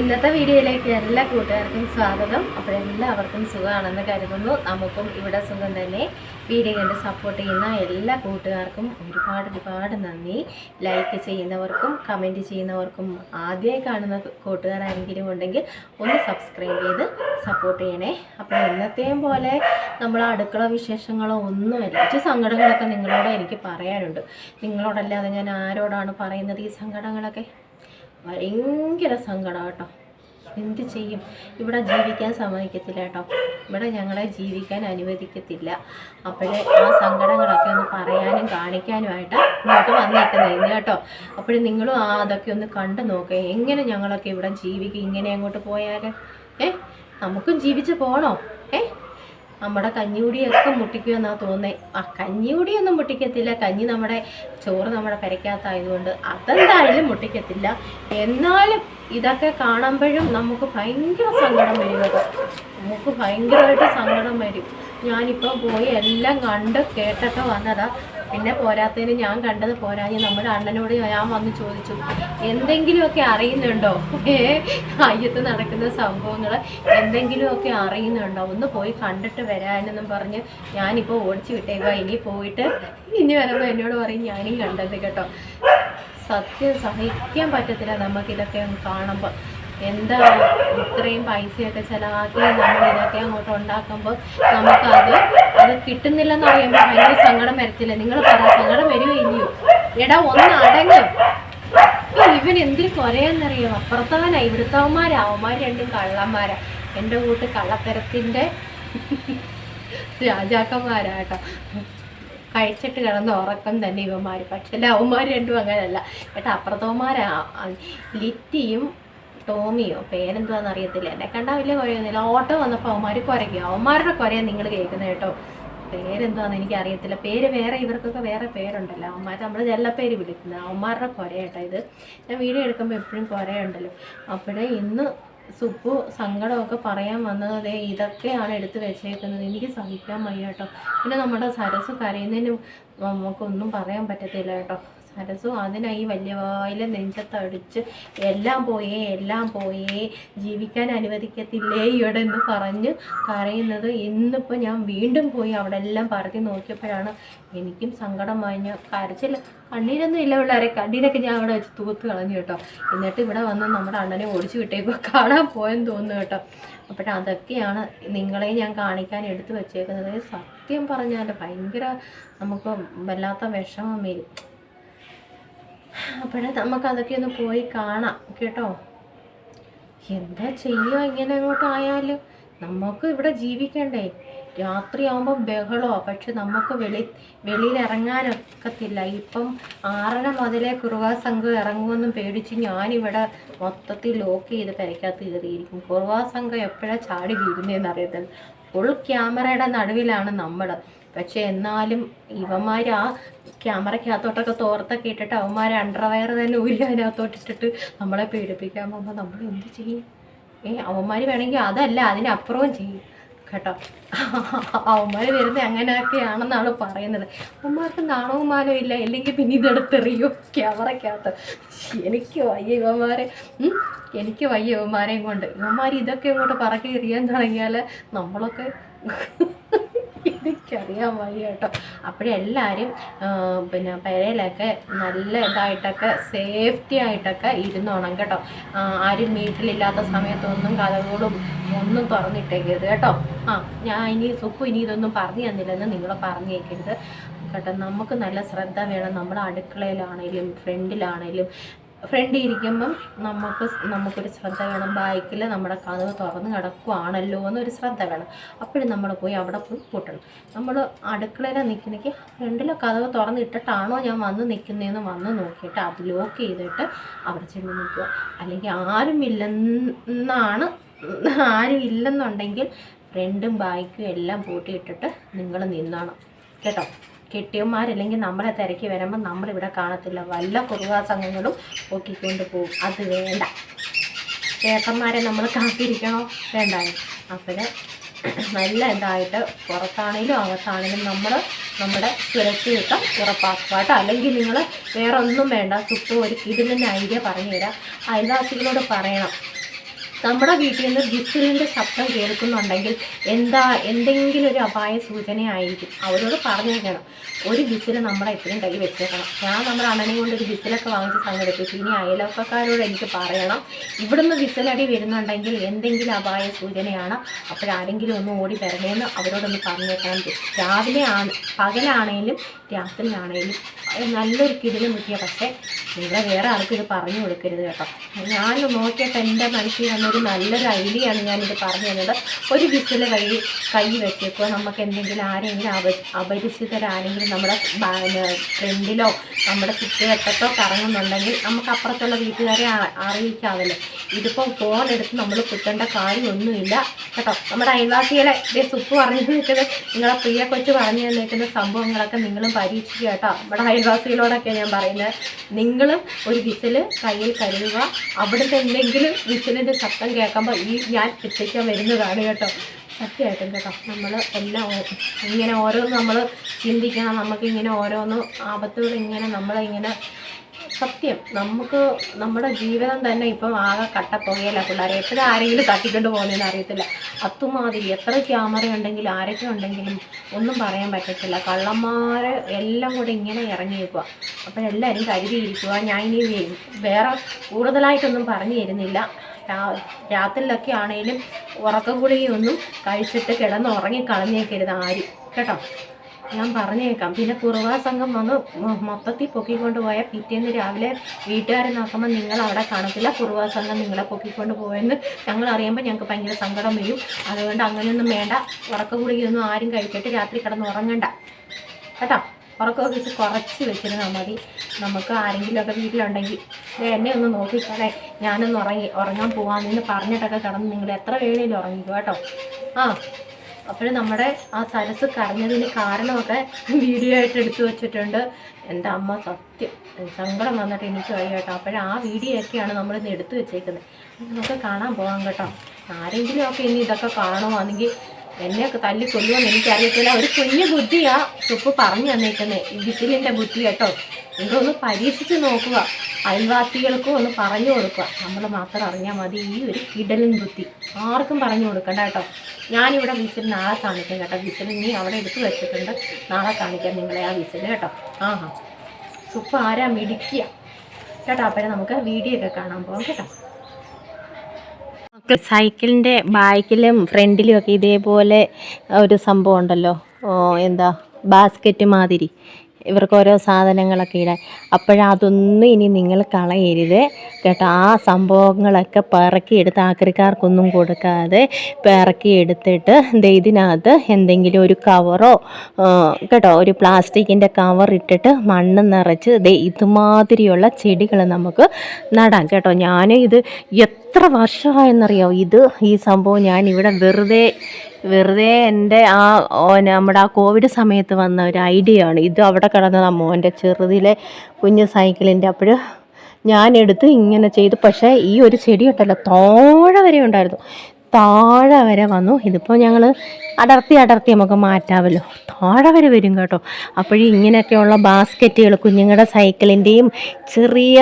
ഇന്നത്തെ വീഡിയോയിലേക്ക് എല്ലാ കൂട്ടുകാർക്കും സ്വാഗതം. അപ്പോൾ എല്ലാവർക്കും സുഖമാണെന്ന് കരുതുന്നു. നമുക്കും ഇവിടെ സുഖം തന്നെ. വീഡിയോ കണ്ട് സപ്പോർട്ട് ചെയ്യുന്ന എല്ലാ കൂട്ടുകാർക്കും ഒരുപാട് ഒരുപാട് നന്ദി. ലൈക്ക് ചെയ്യുന്നവർക്കും കമന്റ് ചെയ്യുന്നവർക്കും ആദ്യമായി കാണുന്ന കൂട്ടുകാരാരെങ്കിലും ഉണ്ടെങ്കിൽ ഒന്ന് സബ്സ്ക്രൈബ് ചെയ്ത് സപ്പോർട്ട് ചെയ്യണേ. അപ്പോൾ ഇന്നത്തെയും പോലെ നമ്മൾ അടുക്കള വിശേഷങ്ങളോ ഒന്നുമില്ല കുറച്ച് സങ്കടങ്ങളൊക്കെ നിങ്ങളോട് എനിക്ക് പറയാനുണ്ട്. നിങ്ങളോടല്ലാതെ ഞാൻ ആരോടാണ് പറയുന്നത് ഈ സങ്കടങ്ങളൊക്കെ? ഭയങ്കര സങ്കടം കേട്ടോ. എന്ത് ചെയ്യും? ഇവിടെ ജീവിക്കാൻ സമ്മതിക്കത്തില്ല കേട്ടോ. ഇവിടെ ഞങ്ങളെ ജീവിക്കാൻ അനുവദിക്കത്തില്ല. അപ്പോഴേ ആ സങ്കടങ്ങളൊക്കെ ഒന്ന് പറയാനും കാണിക്കാനുമായിട്ട് ഇങ്ങോട്ട് വന്നേക്കുന്നത് ഇന്ന് കേട്ടോ. അപ്പോഴും നിങ്ങളും ആ അതൊക്കെ ഒന്ന് കണ്ടു നോക്കുക എങ്ങനെ ഞങ്ങളൊക്കെ ഇവിടെ ജീവിക്കും? ഇങ്ങനെ അങ്ങോട്ട് പോയാൽ ഏ? നമുക്കും ജീവിച്ച് പോകണോ ഏ? നമ്മുടെ കഞ്ഞികുടിയൊക്കെ മുട്ടിക്കുമെന്നാണ് തോന്നുന്നത് ആ കഞ്ഞിയുടിയൊന്നും മുട്ടിക്കത്തില്ല. കഞ്ഞി നമ്മുടെ ചോറ് നമ്മുടെ പെരയ്ക്കകത്തായതുകൊണ്ട് അതെന്തായാലും മുട്ടിക്കത്തില്ല. എന്നാലും ഇതൊക്കെ കാണുമ്പോഴും നമുക്ക് ഭയങ്കര സങ്കടം വരും കേട്ടോ. നമുക്ക് ഭയങ്കരമായിട്ട് സങ്കടം വരും. ഞാനിപ്പോൾ പോയി എല്ലാം കണ്ട് കേട്ടൊക്കെ വന്നതാ. പിന്നെ പോരാത്തതിന് ഞാൻ കണ്ടത് പോരാഞ്ഞ് നമ്മുടെ അണ്ണനോട് ഞാൻ വന്ന് ചോദിച്ചു എന്തെങ്കിലുമൊക്കെ അറിയുന്നുണ്ടോ? ഏ അയ്യത്ത് നടക്കുന്ന സംഭവങ്ങൾ എന്തെങ്കിലുമൊക്കെ അറിയുന്നുണ്ടോ? ഒന്ന് പോയി കണ്ടിട്ട് വരാനെന്നും പറഞ്ഞ് ഞാനിപ്പോൾ ഓടിച്ചു വിട്ടേക്കുക ഇനി പോയിട്ട് ഇനി വരുമ്പോൾ എന്നോട് പറയും ഞാനും കണ്ടത് കേട്ടോ. സത്യം സഹിക്കാൻ പറ്റത്തില്ല നമുക്കിതൊക്കെ ഒന്ന് കാണുമ്പോൾ എന്താ ഇത്രയും പൈസയൊക്കെ ചിലവാക്കി നമ്മൾ ഇതൊക്കെ അങ്ങോട്ട് ഉണ്ടാക്കുമ്പോൾ നമുക്കത് അത് കിട്ടുന്നില്ലെന്ന് പറയുമ്പോൾ ഭയങ്കര സങ്കടം വരത്തില്ല? നിങ്ങൾ പറ സങ്കടം വരുമോ ഇല്ലയോ എടാ ഒന്ന് അടങ്ങും. ഇവൻ എന്തിനു കൊരയെന്നറിയോ? അപ്പുറത്തവനാ ഇവിടുത്തവന്മാരാ. അവന്മാർ രണ്ടും കള്ളന്മാരാ. എന്റെ കൂട്ട് കള്ളത്തരത്തിന്റെ രാജാക്കന്മാരാട്ടോ കഴിച്ചിട്ട് കിടന്ന ഉറക്കം തന്നെ ഇവന്മാർ പക്ഷേ അവന്മാർ രണ്ടും അങ്ങനെയല്ല. കേട്ടോ അപ്പുറത്തവന്മാരാ. ലിറ്റിയും ടോമിയോ? പേരെന്താണെന്ന് അറിയത്തില്ല. എന്നെ കണ്ടാൽ വലിയ കുരയൊന്നുമില്ല ഓട്ടോ വന്നപ്പോൾ അവന്മാർ കുരയ്ക്കും അവന്മാരുടെ കുരയാണ് നിങ്ങൾ കേൾക്കുന്നത് കേട്ടോ. പേരെന്താണെന്ന് എനിക്ക് അറിയത്തില്ല പേര് വേറെ ഇവർക്കൊക്കെ വേറെ പേരുണ്ടല്ലോ. അവന്മാർ നമ്മൾ ചെല്ലപ്പേര് വിളിക്കുന്നത്. അവന്മാരുടെ കുര കേട്ടോ ഇത്. ഞാൻ വീഡിയോ എടുക്കുമ്പോൾ എപ്പോഴും കുരയുണ്ടല്ലോ. അപ്പോഴേ ഇന്ന് സുപ്പു സങ്കടമൊക്കെ പറയാൻ വന്നത് ഇതൊക്കെയാണ് എടുത്തു വെച്ചേക്കുന്നത്. എനിക്ക് സഹിക്കാൻ വയ്യ കേട്ടോ. പിന്നെ നമ്മുടെ സരസ് കരയുന്നതിന് നമുക്കൊന്നും പറയാൻ പറ്റത്തില്ല കേട്ടോ. സരസു അതിനായി വലിയ വായിലെ നെഞ്ചത്തടിച്ച് എല്ലാം പോയേ എല്ലാം പോയേ ജീവിക്കാൻ അനുവദിക്കത്തില്ലേ ഇവിടെ എന്ന് പറഞ്ഞ് കരയുന്നത് ഇന്നിപ്പോൾ ഞാൻ വീണ്ടും പോയി അവിടെ എല്ലാം പറത്തി നോക്കിയപ്പോഴാണ് എനിക്കും സങ്കടം വാങ്ങിയ കരച്ചില്ല കണ്ണീരൊന്നും ഇല്ല പിള്ളേരെ. കണ്ണീരൊക്കെ ഞാൻ അവിടെ വെച്ച് തൂത്ത് കളഞ്ഞു കേട്ടോ. എന്നിട്ട് ഇവിടെ വന്ന് നമ്മുടെ അണ്ണനെ ഓടിച്ചു വിട്ടേക്കോ കാണാൻ പോയെന്ന് തോന്നുന്നു കേട്ടോ. അപ്പോൾ അതൊക്കെയാണ് നിങ്ങളെ ഞാൻ കാണിക്കാൻ എടുത്തു വെച്ചേക്കുന്നത്. സത്യം പറഞ്ഞാൽ ഭയങ്കര നമുക്ക് വല്ലാത്ത വിഷമം വരും. അപ്പോഴേ നമുക്ക് അതൊക്കെ ഒന്ന് പോയി കാണാം കേട്ടോ? എന്താ ചെയ്യുക ഇങ്ങനെ അങ്ങോട്ട് ആയാലും നമുക്ക് ഇവിടെ ജീവിക്കണ്ടേ? രാത്രിയാകുമ്പോൾ ബഹളമോ പക്ഷെ നമുക്ക് വെളി വെളിയിൽ ഇറങ്ങാനൊക്കത്തില്ല ഇപ്പം ആറര മുതലേ കുറുവാ സംഘം ഇറങ്ങുമെന്നും പേടിച്ച് ഞാനിവിടെ മൊത്തത്തിൽ ലോക്ക് ചെയ്ത് പെരയ്ക്കകത്ത് കയറിയിരിക്കും. കുറുവാ സംഘം എപ്പോഴാണ് ചാടി വീഴുന്നതെന്ന് അറിയത്തില്ല. ഫുൾ ക്യാമറയുടെ നടുവിലാണ് നമ്മൾ പക്ഷെ എന്നാലും ഇവന്മാർ ആ ക്യാമറയ്ക്കകത്തോട്ടൊക്കെ തോർത്തൊക്കെ ഇട്ടിട്ട് അവന്മാർ അണ്ടർവയർ തന്നെ ഊരി അതിനകത്തോട്ട് ഇട്ടിട്ട് നമ്മളെ പീഡിപ്പിക്കാൻ പോകുമ്പോൾ നമ്മൾ എന്ത് ചെയ്യും? ഏ അവന്മാർ വേണമെങ്കിൽ അതല്ല അതിനപ്പുറവും ചെയ്യും. കേട്ടോ? അവന്മാർ വരുന്നത് അങ്ങനെയൊക്കെയാണെന്നാണ് പറയുന്നത്. അവന്മാർക്ക് നാണവും മാനവും ഇല്ല. അല്ലെങ്കിൽ പിന്നെ ഇതെടുത്തെറിയോ ക്യാമറയ്ക്കകത്ത് എനിക്ക് വയ്യ ഇവന്മാരെ. എനിക്ക് വയ്യ ഇവന്മാരെയും കൊണ്ട്. ഇവന്മാർ ഇതൊക്കെ ഇങ്ങോട്ട് പറക്കി എറിയാൻ തുടങ്ങിയാൽ നമ്മളൊക്കെ എനിക്കറിയാൻ വയ്യ കേട്ടോ. അപ്പോഴെല്ലാവരും പിന്നെ പെരയിലൊക്കെ നല്ല ഇതായിട്ടൊക്കെ സേഫ്റ്റി ആയിട്ടൊക്കെ ഇരുന്നോണം കേട്ടോ. ആരും വീട്ടിലില്ലാത്ത സമയത്തൊന്നും കഥകളും ഒന്നും തുറന്നിട്ടേക്കരുത് കേട്ടോ. ആ ഞാൻ ഇനി സുഖു ഇനി ഇതൊന്നും പറഞ്ഞു തന്നില്ലെന്ന് നിങ്ങൾ പറഞ്ഞേക്കരുത്. കേട്ടോ നമുക്ക് നല്ല ശ്രദ്ധ വേണം. നമ്മുടെ അടുക്കളയിലാണെങ്കിലും ഫ്രണ്ടിലാണേലും ഫ്രണ്ടിൽ ഇരിക്കുമ്പം നമുക്ക് നമുക്കൊരു ശ്രദ്ധ വേണം. ബൈക്കിൽ നമ്മുടെ കഥവ് തുറന്ന് കിടക്കുവാണല്ലോ എന്നൊരു ശ്രദ്ധ വേണം. അപ്പോഴും നമ്മൾ പോയി അവിടെ പോയി പൊട്ടണം. നമ്മൾ അടുക്കളയിലാണ് നിൽക്കുന്നെങ്കിൽ ഫ്രണ്ടിലെ കഥവ് തുറന്നിട്ടിട്ടാണോ ഞാൻ വന്ന് നിൽക്കുന്നതെന്ന് വന്ന് നോക്കിയിട്ട് അത് ലോക്ക് ചെയ്തിട്ട് അവിടെ ചെന്ന് നിൽക്കുക. അല്ലെങ്കിൽ ആരും ഇല്ലെന്നാണ് ആരും ഇല്ലെന്നുണ്ടെങ്കിൽ ഫ്രണ്ടും ബൈക്കും എല്ലാം പൂട്ടിയിട്ടിട്ട് നിങ്ങൾ നിന്നാണ്. കേട്ടോ? കെട്ടിയന്മാരല്ലെങ്കിൽ നമ്മളെ തിരക്കി വരുമ്പോൾ നമ്മളിവിടെ കാണത്തില്ല. വല്ല കുറുവാ സംഘങ്ങളും പൊക്കിക്കൊണ്ട് പോകും അത് വേണ്ട. ചേട്ടന്മാരെ നമ്മൾ കാത്തിരിക്കണോ. വേണ്ടായി അപ്പോൾ നല്ല ഇതായിട്ട് പുറത്താണേലും അകത്താണേലും നമ്മൾ നമ്മുടെ സുരക്ഷിതത്വം ഉറപ്പാക്കുക കേട്ടോ. അല്ലെങ്കിൽ നിങ്ങൾ വേറെ ഒന്നും വേണ്ട. ചുറ്റും ഒരു കിടിലിന്റെ ഐഡിയ പറഞ്ഞു തരാം അയൽവാസികളോട് പറയണം. നമ്മുടെ വീട്ടിൽ നിന്ന് വിസിലിന്റെ ശബ്ദം കേൾക്കുന്നുണ്ടെങ്കിൽ എന്താ എന്തെങ്കിലും ഒരു അപായ സൂചനയായിരിക്കും. അവരോട് പറഞ്ഞേക്കണം ഒരു വിസിൽ നമ്മളെ എപ്പോഴും കൈ വെച്ചേക്കണം. ഞാൻ നമ്മുടെ അണ്ണനെ കൊണ്ട് ഒരു വിസിലൊക്കെ വാങ്ങിച്ച് സംഘടിപ്പിച്ചു ഇനി അയലപ്പക്കാരോട് എനിക്ക് പറയണം. ഇവിടുന്ന് വിസിലടി വരുന്നുണ്ടെങ്കിൽ എന്തെങ്കിലും അപായ സൂചനയാണ് അപ്പോഴാരെങ്കിലും ഒന്ന് ഓടി വരണേന്ന് അവരോടൊന്ന് പറഞ്ഞേക്കണം രാവിലെ ആണ് പകലാണേലും രാത്രിയാണേലും നല്ലൊരു കിടിലും കിട്ടിയ പക്ഷേ നിങ്ങളെ വേറെ ആർക്കും ഇത് പറഞ്ഞു കൊടുക്കരുത് കേട്ടോ. ഞാൻ നോക്കിയപ്പോൾ എന്റെ മനസ്സിൽ വന്നൊരു നല്ലൊരു ഐഡിയയാണ് ഞാനിത് പറഞ്ഞു തന്നത്. ഒരു വിസിൽ കൈ കൈ വെച്ചേക്കുക നമുക്ക് എന്തെങ്കിലും ആരെങ്കിലും അപ അപരിചിതരാരെങ്കിലും നമ്മുടെ ഫ്രണ്ടിലോ നമ്മുടെ ചുറ്റുവട്ടത്തോ കറങ്ങുന്നുണ്ടെങ്കിൽ നമുക്ക് അപ്പുറത്തുള്ള വീട്ടുകാരെ അറിയിക്കാമല്ലോ ഇതിപ്പോൾ ഫോൺ എടുത്ത് നമ്മൾ കുത്തേണ്ട കാര്യമൊന്നുമില്ല. കേട്ടോ? നമ്മുടെ അയൽവാസികളെ സുപ്പ് പറഞ്ഞു നിൽക്കുന്നത് നിങ്ങളെ പ്രിയ കൊച്ചു പറഞ്ഞു തന്നിരിക്കുന്ന സംഭവങ്ങളൊക്കെ നിങ്ങളും പരീക്ഷിക്കുക കേട്ടോ. നമ്മുടെ അയൽവാസികളോടൊക്കെ ഞാൻ പറയുന്നത്. നിങ്ങളും ഒരു വിസിൽ കയ്യിൽ കരുതുക. അവിടുത്തെ എന്തെങ്കിലും വിസിലിന്റെ കേൾക്കുമ്പോൾ ഈ ഞാൻ എത്തിക്കാൻ വരുന്നതാണ് കേട്ടോ. സത്യമായിട്ടും കേട്ടോ. നമ്മൾ എല്ലാം ഇങ്ങനെ ഓരോന്ന് നമ്മൾ ചിന്തിക്കണം. നമുക്കിങ്ങനെ ഓരോന്ന് ആപത്തുകൾ ഇങ്ങനെ നമ്മളിങ്ങനെ സത്യം. നമുക്ക് നമ്മുടെ ജീവിതം തന്നെ ഇപ്പം ആകെ കട്ടപ്പുകയല്ല പിള്ളേരെ. എപ്പോഴും ആരെങ്കിലും തട്ടിക്കൊണ്ട് പോകുന്നതെന്ന് അറിയത്തില്ല. അത്തുമാതിരി എത്ര ക്യാമറ ഉണ്ടെങ്കിലും ആരൊക്കെ ഉണ്ടെങ്കിലും ഒന്നും പറയാൻ പറ്റത്തില്ല. കള്ളന്മാർ എല്ലാം കൂടെ ഇങ്ങനെ ഇറങ്ങി അപ്പോൾ എല്ലാവരും കരുതിയിരിക്കുക ഞാൻ ഇനി വേറെ കൂടുതലായിട്ടൊന്നും പറഞ്ഞു തരുന്നില്ല. രാത്രിയിലൊക്കെ ആണെങ്കിലും ഉറക്ക ഗുളികയൊന്നും കഴിച്ചിട്ട് കിടന്ന് ഉറങ്ങി കളഞ്ഞേക്കരുത് ആരും. കേട്ടോ? ഞാൻ പറഞ്ഞേക്കാം. പിന്നെ കുറുവാ സംഘം വന്ന് മൊത്തത്തിൽ പൊക്കിക്കൊണ്ട് പോയാൽ പിറ്റേന്ന് രാവിലെ വീട്ടുകാരെ നോക്കുമ്പോൾ നിങ്ങൾ അവിടെ കാണത്തില്ല. കുറുവാ സംഘം നിങ്ങളെ പൊക്കിക്കൊണ്ട് പോയെന്ന് ഞങ്ങൾ അറിയുമ്പോൾ ഞങ്ങൾക്ക് ഭയങ്കര സങ്കടം വരും. അതുകൊണ്ട് അങ്ങനെയൊന്നും വേണ്ട. ഉറക്ക ഗുളികയൊന്നും ആരും കഴിച്ചിട്ട് രാത്രി കിടന്ന് ഉറങ്ങണ്ട. കേട്ടോ? ഉറക്കമൊക്കെ കുറച്ച് വെച്ചിരുന്നാൽ മതി. നമുക്ക് ആരെങ്കിലുമൊക്കെ വീട്ടിലുണ്ടെങ്കിൽ എന്നെ ഒന്ന് നോക്കിക്കളെ ഞാനൊന്ന് ഉറങ്ങി ഉറങ്ങാൻ പോകാമെന്ന് പറഞ്ഞിട്ടൊക്കെ കിടന്ന് നിങ്ങൾ എത്ര വേണേലും ഉറങ്ങിക്കോ കേട്ടോ. ആ അപ്പോൾ നമ്മുടെ ആ സരസ് കരഞ്ഞതിന് കാരണമൊക്കെ വീഡിയോ ആയിട്ട് എടുത്തു വെച്ചിട്ടുണ്ട്. എന്റെ അമ്മ സത്യം സങ്കടം വന്നിട്ട് എനിക്ക് വഴി കേട്ടോ. അപ്പോഴും ആ വീഡിയോ ഒക്കെയാണ് നമ്മളിന്ന് എടുത്തു വെച്ചേക്കുന്നത്. നമുക്ക് കാണാൻ പോകാം കേട്ടോ. ആരെങ്കിലുമൊക്കെ ഇനി ഇതൊക്കെ കാണുവാണെങ്കിൽ എന്നെയൊക്കെ തല്ലി കൊല്ലുമെന്ന് എനിക്കറിയത്തില്ല. ഒരു കുഞ്ഞു ബുദ്ധിയാണ് ചുപ്പ് പറഞ്ഞു തന്നേക്കുന്നത് ഈ വിസിലിന്റെ ബുദ്ധി കേട്ടോ. നിങ്ങളൊന്ന് പരീക്ഷിച്ച് നോക്കുക. അയൽവാസികൾക്കും ഒന്ന് പറഞ്ഞു കൊടുക്കുക. നമ്മൾ മാത്രം അറിഞ്ഞാൽ മതി. ഈ ഒരു കിടലൻ ബുദ്ധി ആർക്കും പറഞ്ഞു കൊടുക്കണ്ട കേട്ടോ. ഞാനിവിടെ വിസിൽ നാളെ കാണിക്കാം കേട്ടോ. വിസിൽ നീ അവിടെ എടുത്ത് വെച്ചിട്ടുണ്ട്. നാളെ കാണിക്കാം നിങ്ങളെ ആ വിസിൽ കേട്ടോ. ആ ആഹാ. സുപ്പ് ആരാ മിടിക്കുക കേട്ടോ അപ്പോഴേ നമുക്ക് വീഡിയോ ഒക്കെ കാണാൻ പോകാം കേട്ടോ. സൈക്കിളിന്റെ ബാക്കിലും ഫ്രണ്ടിലും ഒക്കെ ഇതേപോലെ ഒരു സംഭവം ഉണ്ടല്ലോ. എന്താ? ബാസ്ക്കറ്റ് മാതിരി. ഇവർക്ക് ഓരോ സാധനങ്ങളൊക്കെ ഇടാൻ. അപ്പോഴതൊന്നും ഇനി നിങ്ങൾ കളയരുത് കേട്ടോ. ആ സംഭവങ്ങളൊക്കെ പിറക്കി എടുത്ത് ആക്രിക്കാർക്കൊന്നും കൊടുക്കാതെ പിറക്കി എടുത്തിട്ട് ദേ ഇതിനകത്ത് എന്തെങ്കിലും ഒരു കവറോ കേട്ടോ ഒരു പ്ലാസ്റ്റിക്കിന്റെ കവർ ഇട്ടിട്ട് മണ്ണ് നിറച്ച് ദേ ഇതുമാതിരിയുള്ള ചെടികൾ നമുക്ക് നടാം കേട്ടോ. ഞാൻ ഇത് എത്ര വർഷമായെന്നറിയോ? ഇത് ഈ സംഭവം ഞാൻ ഇവിടെ വെറുതെ വെറുതെ എന്റെ ആ നമ്മുടെ ആ കോവിഡ് സമയത്ത് വന്ന ഒരു ഐഡിയ ആണ്. ഇത് അവിടെ കിടന്നത് മോന്റെ ചെറുതിലെ കുഞ്ഞു സൈക്കിളിന്റെ അപ്പോൾ ഞാനെടുത്ത് ഇങ്ങനെ ചെയ്തു. പക്ഷേ ഈ ഒരു ചെടി ഉണ്ടല്ലോ തോഴ വരെ ഉണ്ടായിരുന്നു. താഴെ വരെ വന്നു. ഇതിപ്പോൾ ഞങ്ങൾ അടർത്തി അടർത്തി നമുക്ക് മാറ്റാമല്ലോ. താഴെ വരെ വരും കേട്ടോ. അപ്പോഴും ഇങ്ങനെയൊക്കെയുള്ള ബാസ്ക്കറ്റുകൾ കുഞ്ഞുങ്ങളുടെ സൈക്കിളിന്റെയും ചെറിയ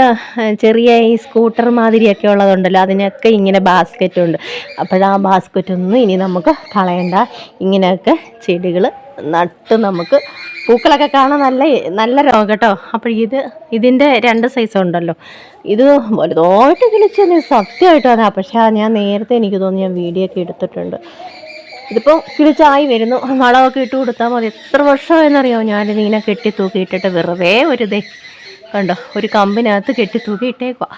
ചെറിയ ഈ സ്കൂട്ടർ മാതിരിയൊക്കെ ഉള്ളതുണ്ടല്ലോ. അതിനൊക്കെ ഇങ്ങനെ ബാസ്ക്കറ്റുണ്ട് അപ്പോഴാ ബാസ്ക്കറ്റൊന്നും ഇനി നമുക്ക് കളയണ്ട. ഇങ്ങനെയൊക്കെ ചെടികൾ നട്ട് നമുക്ക് പൂക്കളൊക്കെ കാണാൻ നല്ല നല്ല രോഗം കേട്ടോ. അപ്പോൾ ഇത് ഇതിന്റെ രണ്ട് സൈസ് ഉണ്ടല്ലോ. ഇത് വലുതായിട്ട് കിളിച്ചത് സത്യമായിട്ടും അതാ പക്ഷേ ഞാൻ നേരത്തെ എനിക്ക് തോന്നി ഞാൻ വീഡിയോ ഒക്കെ എടുത്തിട്ടുണ്ട്. ഇതിപ്പോൾ കിളിച്ചായി വരുന്നു. വളമൊക്കെ ഇട്ട് കൊടുത്താൽ മതി. എത്ര വർഷമായെന്നറിയാമോ ഞാനിത് ഇങ്ങനെ കെട്ടി തൂക്കിയിട്ടിട്ട് വെറുതെ ഒരു ദേ കണ്ടോ? ഒരു കമ്പിനകത്ത് കെട്ടി തൂക്കി ഇട്ടേക്കുക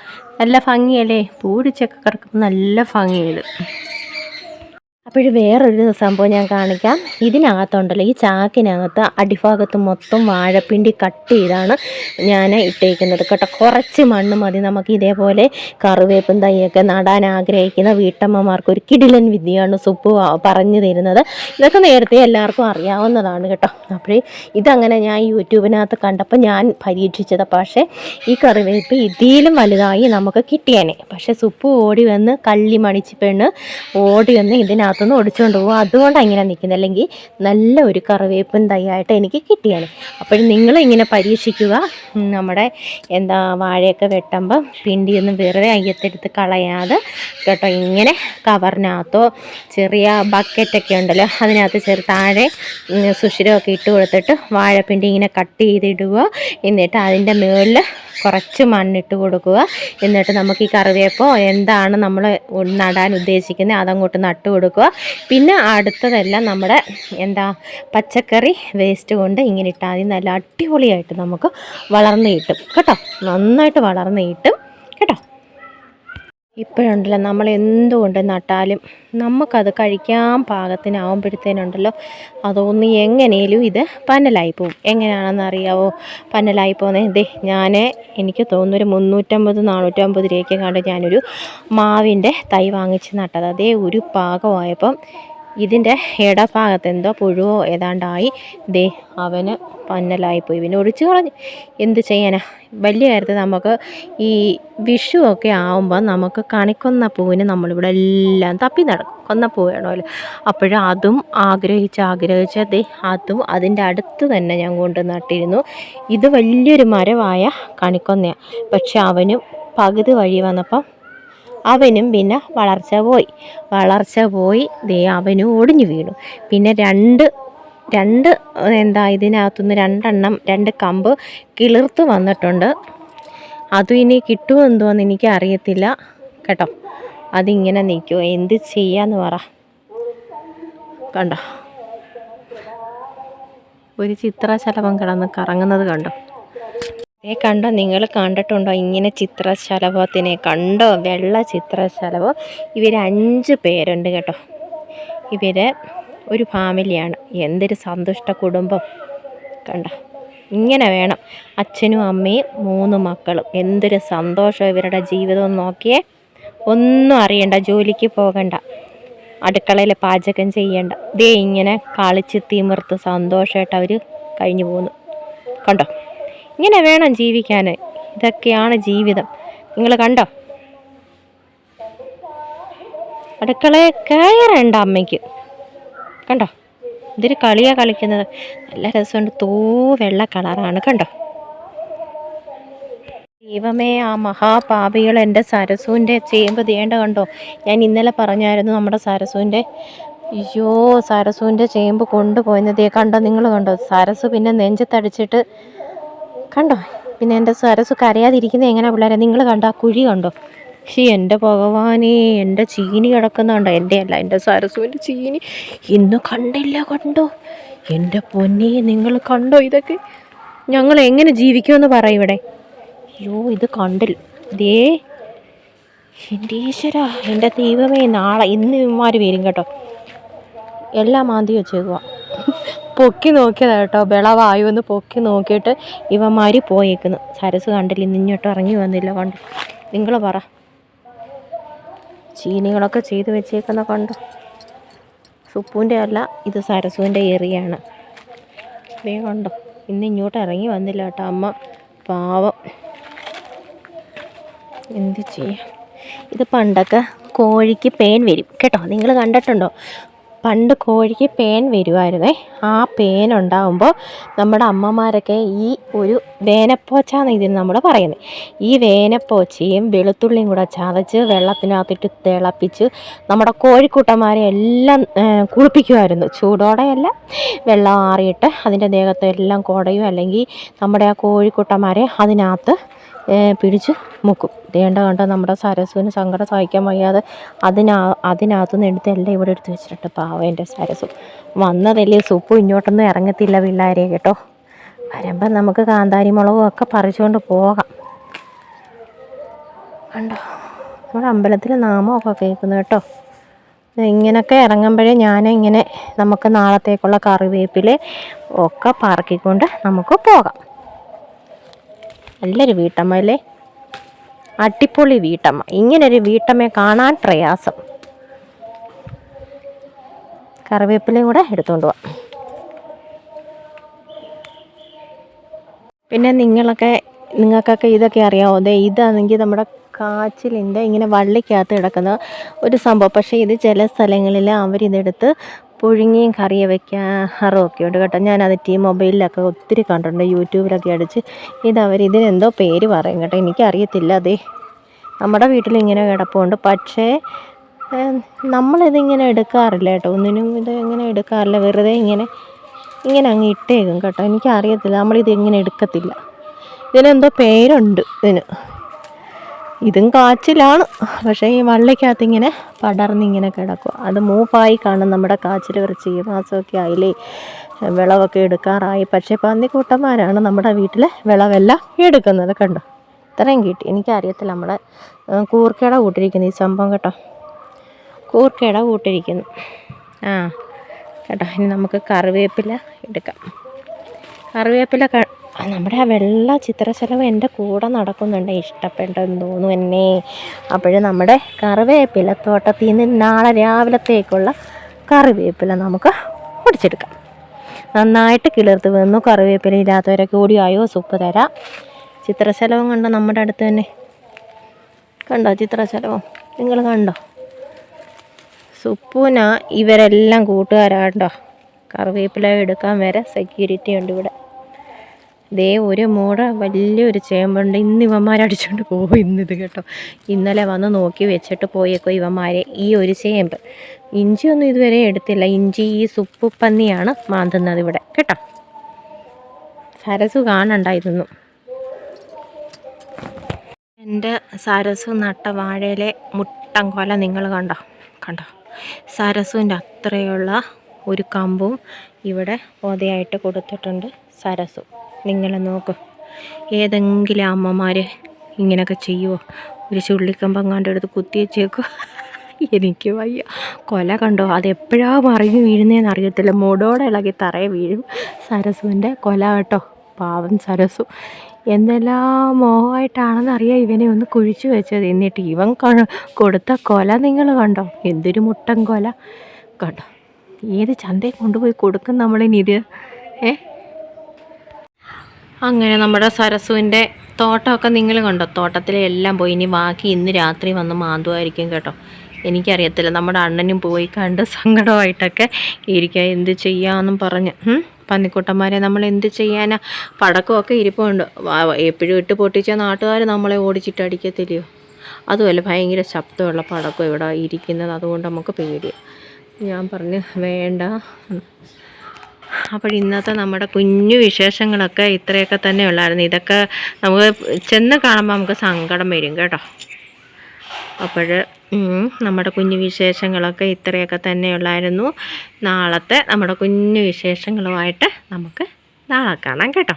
നല്ല ഭംഗിയല്ലേ? പൂടിച്ചൊക്കെ കിടക്കുമ്പോൾ നല്ല ഭംഗിയത് അപ്പോൾ വേറൊരു സംഭവം ഞാൻ കാണിക്കാം. ഇതിനകത്തുണ്ടല്ലോ ഈ ചാക്കിനകത്ത് അടിഭാഗത്ത് മൊത്തം വാഴപ്പിണ്ടി കട്ട് ചെയ്താണ് ഞാൻ ഇട്ടേക്കുന്നത് കേട്ടോ. കുറച്ച് മണ്ണ് മതി നമുക്ക് ഇതേപോലെ കറിവേപ്പും തൈയൊക്കെ നടാൻ ആഗ്രഹിക്കുന്ന വീട്ടമ്മമാർക്ക് ഒരു കിടിലൻ വിദ്യയാണ് സുപ്പ് പറഞ്ഞു തരുന്നത്. ഇതൊക്കെ നേരത്തെ എല്ലാവർക്കും അറിയാവുന്നതാണ് കേട്ടോ. അപ്പോഴേ ഇതങ്ങനെ ഞാൻ യൂട്യൂബിനകത്ത് കണ്ടപ്പോൾ ഞാൻ പരീക്ഷിച്ചത്. പക്ഷേ ഈ കറിവേപ്പ് ഇതിലും വലുതായി നമുക്ക് കിട്ടിയേനെ. പക്ഷേ സുപ്പ് ഓടി വന്ന് കള്ളി മണിച്ച് പെണ്ണ് ഓടി വന്ന് ഇതിനകത്തുനിന്ന് അകത്തുനിന്ന് ഒടിച്ചുകൊണ്ട് പോകും അതുകൊണ്ടാണ് ഇങ്ങനെ നിൽക്കുന്നത് അല്ലെങ്കിൽ നല്ല ഒരു കറിവേപ്പൻ തൈയായിട്ട് എനിക്ക് കിട്ടിയാണ്. അപ്പോൾ നിങ്ങൾ ഇങ്ങനെ പരീക്ഷിക്കുക. നമ്മുടെ എന്താ വാഴയൊക്കെ വെട്ടുമ്പോൾ പിണ്ടിയൊന്നും വെറുതെ അയ്യത്തെടുത്ത് കളയാതെ കേട്ടോ. ഇങ്ങനെ കവറിനകത്തോ ചെറിയ ബക്കറ്റൊക്കെ ഉണ്ടല്ലോ അതിനകത്ത് ചെറു താഴെ സുഷിരമൊക്കെ ഇട്ട് കൊടുത്തിട്ട് വാഴപ്പിണ്ടി ഇങ്ങനെ കട്ട് ചെയ്തിടുക. എന്നിട്ട് അതിന്റെ മുകളിൽ കുറച്ച് മണ്ണിട്ട് കൊടുക്കുക. എന്നിട്ട് നമുക്ക് ഈ കറിവേപ്പോ എന്താണ് നമ്മൾ നടാൻ ഉദ്ദേശിക്കുന്നത് അതങ്ങോട്ട് നട്ട് കൊടുക്കുക. പിന്നെ അടുത്തതെല്ലാം നമ്മുടെ എന്താ പച്ചക്കറി വേസ്റ്റ് കൊണ്ട് ഇങ്ങനെ ഇട്ടാൽ മതി. നല്ല അടിപൊളിയായിട്ട് നമുക്ക് വളർന്ന് കിട്ടും. കേട്ടോ? നന്നായിട്ട് വളർന്ന് കിട്ടും. കേട്ടോ? ഇപ്പോഴുണ്ടല്ലോ നമ്മൾ എന്തുകൊണ്ട് നട്ടാലും നമുക്കത് കഴിക്കാൻ പാകത്തിനാവുമ്പോഴത്തേനുണ്ടല്ലോ അതൊന്ന് എങ്ങനെയും ഇത് പന്നലായി പോവും. എങ്ങനെയാണെന്ന് അറിയാവോ പന്നലായി പോകുന്നത് ദേ ഞാൻ എനിക്ക് തോന്നുന്നു ഒരു മുന്നൂറ്റമ്പത് നാനൂറ്റമ്പത് രൂപയ്ക്ക് കണ്ട് ഞാനൊരു മാവിന്റെ തൈ വാങ്ങിച്ച് നട്ടത്. അതേ ഒരു പാകമായപ്പം ഇതിന്റെ ഇടഭാഗത്ത് എന്തോ പുഴുവോ ഏതാണ്ടായി. ദേ അവന് പന്നലായിപ്പോയി പിന്നെ ഒഴിച്ചു കളഞ്ഞു. എന്ത് ചെയ്യാനാ? വലിയ കാര്യത്തിൽ നമുക്ക് ഈ വിഷു ഒക്കെ ആകുമ്പോൾ നമുക്ക് കണിക്കൊന്ന പൂവിന് നമ്മളിവിടെ എല്ലാം തപ്പി നടക്കും. കൊന്നപ്പൂ വേണമല്ലോ. അപ്പോഴും അതും ആഗ്രഹിച്ച് ആഗ്രഹിച്ച് ദേ അതും അതിന്റെ അടുത്ത് തന്നെ ഞാൻ കൊണ്ട് നട്ടിരുന്നു. ഇത് വലിയൊരു മരമായ കണിക്കൊന്നയാണ്. പക്ഷെ അവനും പകുതി വഴി വന്നപ്പം അവനും പിന്നെ വളർച്ച പോയി. വളർച്ച പോയി ദേ അവനും ഒടിഞ്ഞു വീണു. പിന്നെ രണ്ട് രണ്ട് എന്താ ഇതിനകത്തുനിന്ന് രണ്ടെണ്ണം രണ്ട് കമ്പ് കിളിർത്ത് വന്നിട്ടുണ്ട്. അതും ഇനി കിട്ടുമോ എന്തോന്ന് എനിക്ക് അറിയത്തില്ല കേട്ടോ. അതിങ്ങനെ നിൽക്കുമോ എന്ത് ചെയ്യാന്ന് പറ. കണ്ടോ? ഒരു ചിത്രശലഭം കിടന്ന് കറങ്ങുന്നത് കണ്ടോ? ഏ കണ്ടോ നിങ്ങൾ കണ്ടിട്ടുണ്ടോ? ഇങ്ങനെ ചിത്രശലഭത്തിനെ കണ്ടോ? വെള്ള ചിത്രശലഭം. ഇവർ അഞ്ച് പേരുണ്ട് കേട്ടോ. ഇവർ ഒരു ഫാമിലിയാണ്. എന്തൊരു സന്തുഷ്ട കുടുംബം. കണ്ട? ഇങ്ങനെ വേണം. അച്ഛനും അമ്മയും മൂന്ന് മക്കളും. എന്തൊരു സന്തോഷം ഇവരുടെ ജീവിതം നോക്കിയേ. ഒന്നും അറിയണ്ട ജോലിക്ക് പോകണ്ട. അടുക്കളയിൽ പാചകം ചെയ്യണ്ട. ദേ ഇങ്ങനെ കളിച്ച് തിമിർത്ത് സന്തോഷമായിട്ട് അവർ കഴിഞ്ഞു പോകുന്നു കണ്ടോ? ഇങ്ങനെ വേണം ജീവിക്കാൻ ഇതൊക്കെയാണ് ജീവിതം. നിങ്ങൾ കണ്ടോ? അടുക്കളയെ കയറേണ്ട അമ്മയ്ക്ക്. കണ്ടോ? ഇതൊരു കളിയാണ് കളിക്കുന്നത്. നല്ല രസമുണ്ട്. തൂ വെള്ള കളറാണ്. കണ്ടോ? ദൈവമേ ആ മഹാപാപികൾ എന്റെ സരസുവിന്റെ ചേമ്പ് തേണ്ട കണ്ടോ? ഞാൻ ഇന്നലെ പറഞ്ഞായിരുന്നു നമ്മുടെ സരസുവിന്റെ അയ്യോ സരസുവിന്റെ ചേമ്പ് കൊണ്ടുപോയത് ദേ കണ്ടോ നിങ്ങൾ കണ്ടോ? സരസ് പിന്നെ നെഞ്ചത്തടിച്ചിട്ട് കണ്ടോ? പിന്നെ എന്റെ സരസ് കരയാതിരിക്കുന്നത് എങ്ങനെ പിള്ളേരെ? നിങ്ങൾ കണ്ടോ ആ കുഴി കണ്ടോ? പക്ഷേ എന്റെ ഭഗവാനെ എന്റെ ചീനി കിടക്കുന്നുണ്ടോ? എന്റെ അല്ല എന്റെ സരസുവിന്റെ ചീനി ഇന്ന് കണ്ടില്ല കണ്ടോ? എന്റെ പൊന്നെ നിങ്ങൾ കണ്ടോ ഇതൊക്കെ? ഞങ്ങൾ എങ്ങനെ ജീവിക്കുമെന്ന് പറയും ഇവിടെ. അയ്യോ ഇത് കണ്ടില്ല ദേ എന്റെ ഈശ്വര എന്റെ ദൈവമേ നാളെ ഇന്ന് ഇവന്മാർ വരും കേട്ടോ. എല്ലാം മാന്തി വെച്ചേക്കുക പൊക്കി നോക്കിയതാണ് കേട്ടോ വിളവായു എന്ന് പൊക്കി നോക്കിയിട്ട് ഇവന്മാർ പോയേക്കുന്നു. സരസ് കണ്ടില്ല ഇന്ന് ഇറങ്ങി വന്നില്ല കണ്ടു? നിങ്ങൾ പറ. ചീനികളൊക്കെ ചെയ്ത് വെച്ചേക്കുന്ന കണ്ടു. സുപ്പൂന്റെ അല്ല ഇത് സരസുവിന്റെ ഏറിയാണ് ദേ കണ്ടോ ഇന്ന് ഇങ്ങോട്ട് ഇറങ്ങി വന്നില്ല കേട്ടോ അമ്മ. പാവം. എന്ത് ചെയ്യാം? ഇത് പണ്ടൊക്കെ കോഴിക്ക് പേൻ വരും. കേട്ടോ നിങ്ങൾ കണ്ടിട്ടുണ്ടോ? പണ്ട് കോഴിക്ക് പേൻ വരുമായിരുന്നേ ആ പേൻ ഉണ്ടാകുമ്പോൾ നമ്മുടെ അമ്മമാരൊക്കെ ഈ ഒരു വേനപ്പോച്ചാന്ന് ഇതിന് നമ്മൾ പറയുന്നത് ഈ വേനപ്പോച്ചയും വെളുത്തുള്ളിയും കൂടെ ചതച്ച് വെള്ളത്തിനകത്തിട്ട് തിളപ്പിച്ച് നമ്മുടെ കോഴിക്കൂട്ടന്മാരെ എല്ലാം കുളിപ്പിക്കുമായിരുന്നു ചൂടോടെയല്ല വെള്ളം ആറിയിട്ട് അതിന്റെ ദേഹത്തെല്ലാം കുടയും അല്ലെങ്കിൽ നമ്മുടെ ആ കോഴിക്കൂട്ടന്മാരെ അതിനകത്ത് പിടിച്ച് മുക്കും. ദേണ്ട കണ്ട നമ്മുടെ സരസുവിന് സങ്കടം സഹിക്കാൻ വയ്യാതെ അതിനാ അതിനകത്തുനിന്ന് എടുത്ത് എല്ലാം ഇവിടെ എടുത്ത് വെച്ചിട്ടുണ്ട്. പാവം എന്റെ സരസു. വന്നതല്ലേ സൂപ്പ് ഇങ്ങോട്ടൊന്നും ഇറങ്ങത്തില്ല പിള്ളേരെ കേട്ടോ? വരുമ്പം നമുക്ക് കാന്താരി മുളകും ഒക്കെ പറിച്ചുകൊണ്ട് പോകാം. കണ്ടോ? നമ്മുടെ അമ്പലത്തിൽ നാമമൊക്കെ കേൾക്കുന്നു കേട്ടോ? ഇങ്ങനൊക്കെ ഇറങ്ങുമ്പോഴേ ഞാൻ ഇങ്ങനെ നമുക്ക് നാളത്തേക്കുള്ള കറിവേപ്പിൽ ഒക്കെ പറക്കിക്കൊണ്ട് നമുക്ക് പോകാം. നല്ലൊരു വീട്ടമ്മ അല്ലേ അടിപൊളി വീട്ടമ്മ. ഇങ്ങനൊരു വീട്ടമ്മയെ കാണാൻ പ്രയാസം. കറിവേപ്പിലയും കൂടെ എടുത്തുകൊണ്ട് പോവാം പിന്നെ നിങ്ങളൊക്കെ നിങ്ങൾക്കൊക്കെ ഇതൊക്കെ അറിയാമോ അതെ ഇതാണെങ്കിൽ നമ്മുടെ കാച്ചിലിന്റെ ഇങ്ങനെ വള്ളിക്കകത്ത് കിടക്കുന്ന ഒരു സംഭവം. പക്ഷേ ഇത് ചില സ്ഥലങ്ങളിൽ അവരിതെടുത്ത് പുഴുങ്ങിയും കറി വെക്കാറും ഒക്കെ ഉണ്ട് കേട്ടോ. ഞാനത് ടി മൊബൈലിലൊക്കെ ഒത്തിരി കണ്ടിട്ടുണ്ട്. യൂട്യൂബിലൊക്കെ അടിച്ച് ഇത് അവർ ഇതിനെന്തോ പേര് പറയും കേട്ടോ. എനിക്കറിയത്തില്ല അതേ. നമ്മുടെ വീട്ടിൽ ഇങ്ങനെ കിടപ്പുണ്ട്. പക്ഷേ നമ്മളിതിങ്ങനെ എടുക്കാറില്ല കേട്ടോ. ഒന്നിനും ഇത് ഇങ്ങനെ എടുക്കാറില്ല. വെറുതെ ഇങ്ങനെ ഇങ്ങനെ അങ്ങ് ഇട്ടേക്കും കേട്ടോ. എനിക്കറിയത്തില്ല. നമ്മളിത് ഇങ്ങനെ എടുക്കത്തില്ല. ഇതിനെന്തോ പേരുണ്ട് ഇതിന്. ഇതും കാച്ചിലാണ്. പക്ഷേ ഈ വള്ളിക്കകത്ത് ഇങ്ങനെ പടർന്നിങ്ങനെ കിടക്കും. അത് മൂപ്പായി കാണും നമ്മുടെ കാച്ചിൽ കുറച്ച് ഈ മാസമൊക്കെ ആയില്ലേ. വിളവൊക്കെ എടുക്കാറായി. പക്ഷേ പന്നിക്കൂട്ടന്മാരാണ് നമ്മുടെ വീട്ടിലെ വിളവെല്ലാം എടുക്കുന്നത് കണ്ടോ? ഇത്രയും കിട്ടി. എനിക്കറിയത്തില്ല നമ്മുടെ കൂർക്കയുടെ കൂട്ടിരിക്കുന്നു ഈ സംഭവം കേട്ടോ. കൂർക്കയുടെ കൂട്ടിരിക്കുന്നു. ആ കേട്ടോ. ഇനി നമുക്ക് കറിവേപ്പില എടുക്കാം. കറിവേപ്പില നമ്മുടെ ആ വെള്ള ചിത്രശലഭം എന്റെ കൂടെ നടക്കുന്നുണ്ട്. ഇഷ്ടപ്പെട്ടെന്ന് തോന്നുന്നു എന്നെ. അപ്പോഴും നമ്മുടെ കറിവേപ്പില തോട്ടത്തിൽ നിന്ന് നാളെ രാവിലത്തേക്കുള്ള കറിവേപ്പില നമുക്ക് പൊടിച്ചെടുക്കാം. നന്നായിട്ട് കിളിർത്ത് വന്നു. കറിവേപ്പില ഇല്ലാത്തവരൊക്കെ ഓടിയായോ സൂപ്പ് തരാം. ചിത്രശലഭം കണ്ടോ നമ്മുടെ അടുത്ത് തന്നെ? കണ്ടോ ചിത്രശലഭം? നിങ്ങൾ കണ്ടോ? സുപ്പൂന ഇവരെല്ലാം കൂട്ടുകാരാണ്ടോ കറിവേപ്പില എടുക്കാൻ വരെ സെക്യൂരിറ്റി ഉണ്ട് ഇവിടെ. ദേ ഒരു മൂട വലിയൊരു ചേമ്പുണ്ട്. ഇന്ന് ഇവന്മാരടിച്ചുകൊണ്ട് പോകും ഇന്നിത് കേട്ടോ. ഇന്നലെ വന്ന് നോക്കി വെച്ചിട്ട് പോയേക്കോ ഇവന്മാരെ ഈ ഒരു ചേമ്പ്. ഇഞ്ചിയൊന്നും ഇതുവരെ എടുത്തില്ല. ഇഞ്ചി ഈ സുപ്പ് പന്നിയാണ് മാന്തുന്നത് ഇവിടെ. കേട്ടോ. സരസു കാണണ്ടായിരുന്നു എന്റെ സരസു നട്ട വാഴയിലെ മുട്ടം കൊല നിങ്ങൾ കണ്ടോ? കണ്ടോ? സരസുവിന്റെ അത്രയുള്ള ഒരു കമ്പും ഇവിടെ പൊതയായിട്ട് കൊടുത്തിട്ടുണ്ട് സരസു. നിങ്ങൾ നോക്ക്. ഏതെങ്കിലും അമ്മമാർ ഇങ്ങനെയൊക്കെ ചെയ്യുമോ ഒരു ചുള്ളിക്കമ്പം കണ്ടെടുത്ത് കുത്തി വെച്ചേക്കോ. എനിക്ക് വയ്യ. കൊല കണ്ടോ? അത് എപ്പോഴാ മറിഞ്ഞ് വീഴുന്നതെന്ന് അറിയത്തില്ല. മൂടോടെ ഇളകി തറയെ വീഴും. സരസുവിന്റെ കൊല കേട്ടോ. പാവം സരസു. എന്തെല്ലാം മോഹമായിട്ടാണെന്ന് അറിയാം ഇവനെ ഒന്ന് കുഴിച്ചു വെച്ചത്. എന്നിട്ട് ഇവൻ കൊടുത്ത കൊല നിങ്ങൾ കണ്ടോ? എന്തൊരു മുട്ടൻ കൊല. കണ്ടോ? ഏത് ചന്തയിൽ കൊണ്ടുപോയി കൊടുക്കും നമ്മളിനിത് ഏ? അങ്ങനെ നമ്മുടെ സരസുവിന്റെ തോട്ടമൊക്കെ നിങ്ങൾ കണ്ടോ? തോട്ടത്തിലെ എല്ലാം പോയി. ഇനി ബാക്കി ഇന്ന് രാത്രി വന്ന് മാന്തുമായിരിക്കും കേട്ടോ. എനിക്കറിയത്തില്ല. നമ്മുടെ അണ്ണനും പോയി കണ്ട് സങ്കടമായിട്ടൊക്കെ ഇരിക്കുക എന്ത് ചെയ്യാമെന്നും പറഞ്ഞ്. പന്നിക്കൂട്ടന്മാരെ നമ്മൾ എന്ത് ചെയ്യാനാ? പടക്കമൊക്കെ ഇരിപ്പുണ്ട്. എപ്പോഴും ഇട്ട് പൊട്ടിച്ച നാട്ടുകാർ നമ്മളെ ഓടിച്ചിട്ട് അടിക്കത്തില്ലയോ അതുമല്ല ഭയങ്കര ശബ്ദമുള്ള പടക്കം ഇവിടെ ഇരിക്കുന്നത്. അതുകൊണ്ട് നമുക്ക് പേടിയാണ് ഞാൻ പറഞ്ഞ് വേണ്ട. അപ്പോൾ ഇന്നത്തെ നമ്മുടെ കുഞ്ഞു വിശേഷങ്ങളൊക്കെ ഇത്രയൊക്കെ തന്നെ ഉള്ളായിരുന്നു ഇതൊക്കെ നമുക്ക് ചെന്ന് കാണുമ്പോൾ നമുക്ക് സങ്കടം വരും കേട്ടോ. അപ്പോൾ നമ്മുടെ കുഞ്ഞു വിശേഷങ്ങളൊക്കെ ഇത്രയൊക്കെ തന്നെ ഉള്ളായിരുന്നു നാളത്തെ നമ്മുടെ കുഞ്ഞു വിശേഷങ്ങളുമായിട്ട് നമുക്ക് നാളെ കാണാം കേട്ടോ.